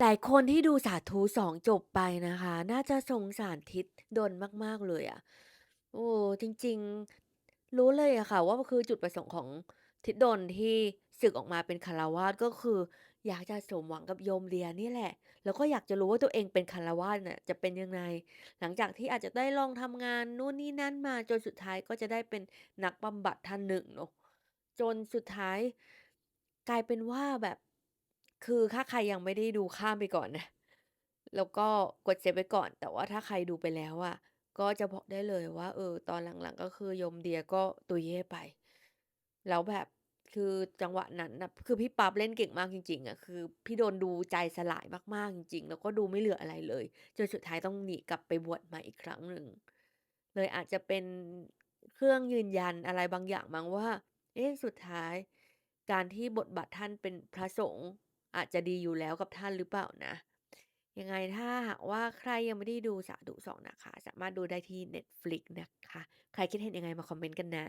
หลายคนที่ดูสาธุ 2 จบไปนะคะ น่าจะสงสารทิศดลมาก ๆ เลยอะเออจริง ๆ รู้เลยอะค่ะว่า คือจุดประสงค์ของทิศดลที่สึกออกมาเป็นฆราวาส ก็คืออยากจะสมหวังกับโยมเดียนี่แหละ แล้วก็อยากจะรู้ว่าตัวเองเป็นฆราวาสน่ะจะเป็นยังไง หลังจากที่อาจจะได้ลองทำงานนู่นนี่นั่นมา จนสุดท้ายก็จะได้เป็นนักบำบัดท่านหนึ่งเนาะ จนสุดท้าย กลายเป็นว่าแบบ คือถ้าใครยังไม่ได้ดูข้ามไปก่อนนะ แล้วก็กดเซฟไว้ก่อน แต่ว่าถ้าใครดูไปแล้วอะ ก็จะบอกได้เลยว่า เออ ตอนหลัง ๆ ก็คือโยมเดียก็ตุยเย่ไป แล้วแบบคือจังหวะนั้นน่ะ คือพี่ปั๊บเล่นเก่งมากจริง ๆ อะ คือพี่โดลดูใจสลายมาก ๆ จริง ๆ แล้วก็ดูไม่เหลืออะไรเลย จนสุดท้ายต้องหนีกลับไปบวชใหม่อีกครั้งหนึ่ง เลยอาจจะเป็นเครื่องยืนยันอะไรบางอย่างมั้งว่า เอ๊ะ สุดท้ายการที่บทบาทท่านเป็นพระสงฆ์ อาจจะดีอยู่แล้วกับท่านหรือเปล่านะ ยังไงถ้าหากว่าใครยังไม่ได้ดูสาธุ 2 นะคะ สามารถดูได้ที่ Netflix นะคะ ใครคิดเห็นยังไงมาคอมเมนต์กันนะ